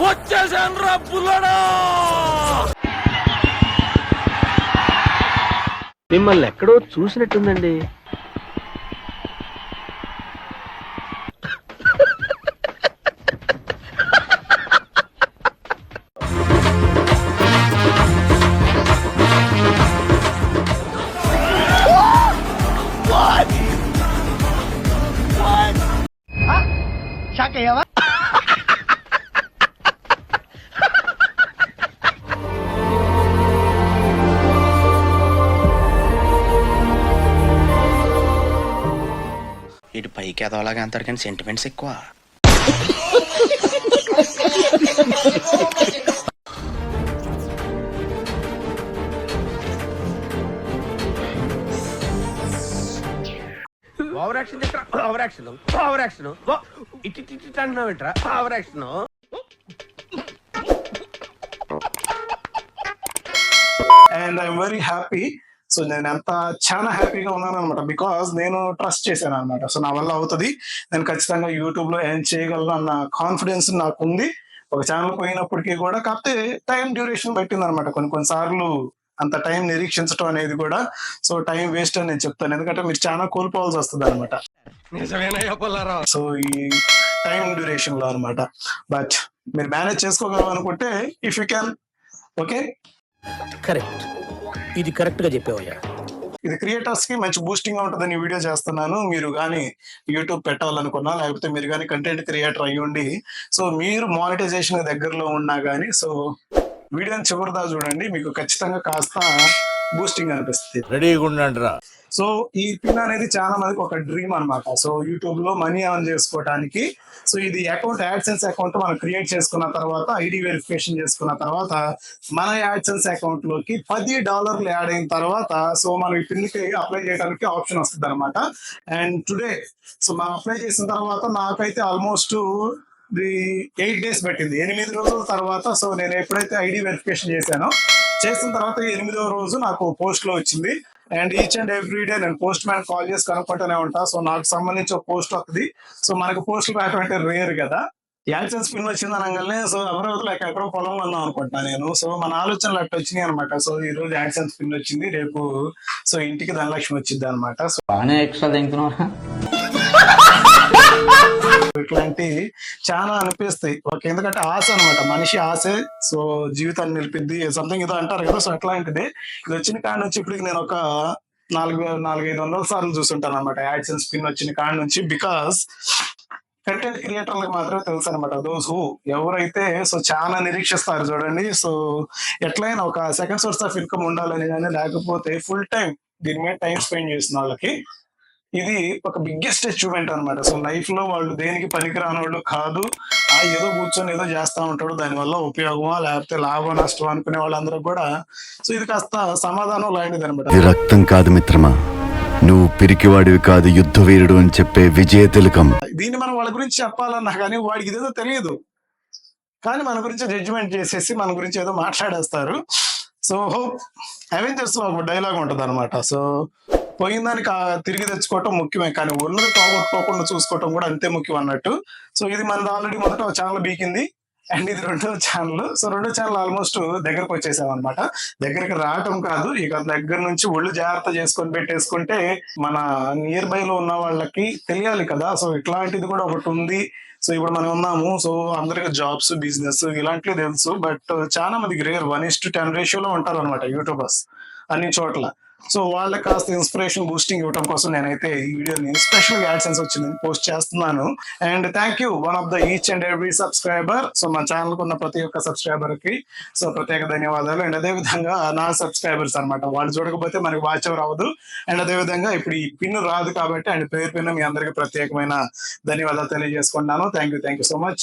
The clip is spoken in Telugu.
వచ్చేసాను రా బుల్లడా! మిమ్మల్ని ఎక్కడో చూసినట్టుందండి. ఇటు పైకి ఎదవలాగా అంటారు కానీ సెంటిమెంట్స్ ఎక్కువ. Over action over action over action ఇటు ఇటు ఇటు అంటున్నావు ఏంట్రా? Over action and I'm very happy so నేను ఎంత చాలా హ్యాపీగా ఉన్నాను అనమాట బికాస్ నేను ట్రస్ట్ చేశాను అనమాట సో నా వల్ల అవుతుంది. నేను ఖచ్చితంగా యూట్యూబ్లో ఏం చేయగలను అన్న కాన్ఫిడెన్స్ నాకు ఉంది ఒక ఛానల్ పోయినప్పటికీ కూడా కాకపోతే టైం డ్యూరేషన్ పెట్టింది అనమాట కొన్ని కొన్ని సార్లు అంత టైం నిరీక్షించడం అనేది కూడా. సో టైం వేస్ట్ అని నేను చెప్తాను. ఎందుకంటే మీరు చాలా కోల్పోవాల్సి వస్తుంది అనమాట సో ఈ టైం డ్యూరేషన్లో అనమాట బట్ మీరు మేనేజ్ చేసుకోగలం అనుకుంటే if you can okay correct ఇది కరెక్ట్గా ఇది క్రియేటర్స్కి మంచి బూస్టింగ్గా ఉంటుందని వీడియో చేస్తున్నాను. మీరు కానీ యూట్యూబ్ పెట్టాలనుకున్నా లేకపోతే మీరు కానీ కంటెంట్ క్రియేటర్ అయ్యుండి సో మీరు మానిటైజేషన్ దగ్గరలో ఉన్నా కానీ సో వీడియోని చివరిదా చూడండి. మీకు ఖచ్చితంగా కాస్త బూస్టింగ్ అనిపిస్తుంది. రెడీగా ఉండండి రా సో ఈ పిన్ అనేది చాలా మందికి ఒక డ్రీమ్ అన్నమాట. సో యూట్యూబ్లో మనీ ఆన్ చేసుకోవడానికి సో ఇది అకౌంట్ యాడ్సెన్స్ అకౌంట్ మనం క్రియేట్ చేసుకున్న తర్వాత ఐడి వెరిఫికేషన్ చేసుకున్న తర్వాత మన యాడ్సెన్స్ అకౌంట్లోకి పది డాలర్లు యాడ్ అయిన తర్వాత సో మనం ఈ పిన్కి అప్లై చేయడానికి ఆప్షన్ వస్తుంది అనమాట అండ్ టుడే సో మనం అప్లై చేసిన తర్వాత నాకైతే ఆల్మోస్ట్ ఎయిట్ డేస్ పెట్టింది. ఎనిమిది రోజుల తర్వాత సో నేను ఎప్పుడైతే ఐడి వెరిఫికేషన్ చేశానో చేసిన తర్వాత ఎనిమిదవ రోజు నాకు పోస్ట్లో వచ్చింది. And each and every day నేను పోస్ట్ మ్యాన్ కాల్ చేసి కనుక్కుంటూనే ఉంటా. సో నాకు సంబంధించి ఒక పోస్ట్ వస్తుంది. సో మనకు పోస్ట్ రావటం అంటే రేర్ కదా. యాక్సెన్స్ పిన్ వచ్చింది అనగానే సో అమరావతిలో ఎక్కడెక్కడో పొలం ఉన్నాం అనుకుంటా నేను. సో మన ఆలోచనలు అట్లా వచ్చినాయి అనమాట. సో ఈ రోజు యాక్సెన్స్ పిన్ వచ్చింది. రేపు సో ఇంటికి ధనలక్ష్మి వచ్చింది అనమాట. సో బాగానే ఎక్స్ట్రా ఇట్లాంటి చాలా అనిపిస్తాయి. ఓకే ఎందుకంటే ఆశ అన్నమాట. మనిషి ఆశే సో జీవితాన్ని నిలిపిద్ది సంథింగ్ ఏదో అంటారు కదా సో అట్లాంటిది. ఇది వచ్చిన కాడ నుంచి ఇప్పటికి నేను ఒక నాలుగు నాలుగైదు వందల సార్లు చూస్తుంటాను అనమాట యాడ్సెన్స్ పిన్ వచ్చిన కాడ నుంచి బికాస్ కంటెంట్ క్రియేటర్లకు మాత్రమే తెలుసు అనమాట దోస్ హూ ఎవరైతే సో చాలా నిరీక్షిస్తారు చూడండి. సో ఎట్లయినా ఒక సెకండ్ సోర్స్ ఆఫ్ ఇన్కమ్ ఉండాలని కానీ లేకపోతే ఫుల్ టైం దీని మీద టైం స్పెండ్ చేసిన వాళ్ళకి ఇది ఒక బిగ్గెస్ట్ అచీవ్మెంట్ అన్నమాట. సో లైఫ్లో వాళ్ళు దేనికి పనికిరాని వాళ్ళు కాదు. ఆ ఏదో కూర్చొని ఏదో చేస్తా ఉంటాడు. దానివల్ల ఉపయోగమా లేకపోతే లాభం నష్టం అనుకునే వాళ్ళందరూ కూడా సో ఇది కాస్త సమాధానం లాంటిది అనమాట రక్తం కాదు మిత్రమా. నువ్వు పిరికివాడివి కాదు యుద్ధ వీరుడు అని చెప్పే విజయ తిలకం. దీన్ని మనం వాళ్ళ గురించి చెప్పాలన్నా కానీ వాడికి ఇదేదో తెలియదు. కానీ మన గురించి జడ్జిమెంట్ చేసేసి మన గురించి ఏదో మాట్లాడేస్తారు. సో హోప్ అవెంజర్స్లో ఒక డైలాగ్ ఉంటది అనమాట సో పోయిందాన్ని తిరిగి తెచ్చుకోవటం ముఖ్యమే కానీ ఉన్నది పోగొట్టుకోకుండా చూసుకోవటం కూడా అంతే ముఖ్యం అన్నట్టు. సో ఇది మనది ఆల్రెడీ మొదట ఛానల్ బీకింది. అండ్ ఇది రెండో ఛానల్ సో రెండో ఛానల్ ఆల్మోస్ట్ దగ్గరకు వచ్చేసాం అనమాట దగ్గరికి రావటం కాదు ఇక దగ్గర నుంచి ఒళ్ళు జాగ్రత్త చేసుకొని పెట్టేసుకుంటే మన నియర్ బై లో ఉన్న వాళ్ళకి తెలియాలి కదా. సో ఇట్లాంటిది కూడా ఒకటి ఉంది. సో ఇప్పుడు మనం ఉన్నాము. సో అందరికి జాబ్స్ బిజినెస్ ఇలాంటివి తెలుసు. బట్ చాలా మందికి rare one is to ten రేషియోలో ఉంటారు అనమాట యూట్యూబర్స్ అన్ని చోట్ల. సో వాళ్ళకి కాస్త ఇన్స్పిరేషన్ బూస్టింగ్ ఇవ్వడం కోసం నేనైతే ఈ వీడియోని స్పెషల్ యాడ్సెన్స్ వచ్చింది పోస్ట్ చేస్తున్నాను. And thank you one of the each and every subscriber so మా ఛానల్ ఉన్న ప్రతి ఒక్క సబ్స్క్రైబర్కి సో ప్రత్యేక ధన్యవాదాలు. అండ్ అదే విధంగా నా సబ్స్క్రైబర్స్ అన్నమాట. వాళ్ళు చూడకపోతే మనకి వాచ్ ఓవర్ అవ్వదు. అండ్ అదే విధంగా ఇప్పుడు ఈ పిన్ రాదు కాబట్టి అండ్ పేరు పిన్ మీ అందరికీ ప్రత్యేకమైన ధన్యవాదాలు తెలియజేసుకుంటున్నాను. Thank you thank you so much